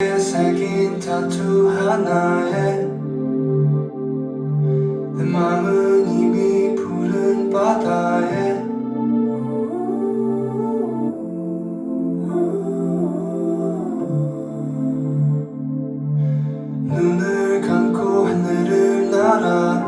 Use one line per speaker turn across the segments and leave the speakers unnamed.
새긴 타투 하나에 내 마음은 이미 푸른 바다에. 눈을 감고 하늘을 날아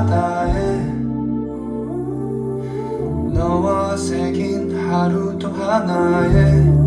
바다에 너와 새긴 하루 또 하나에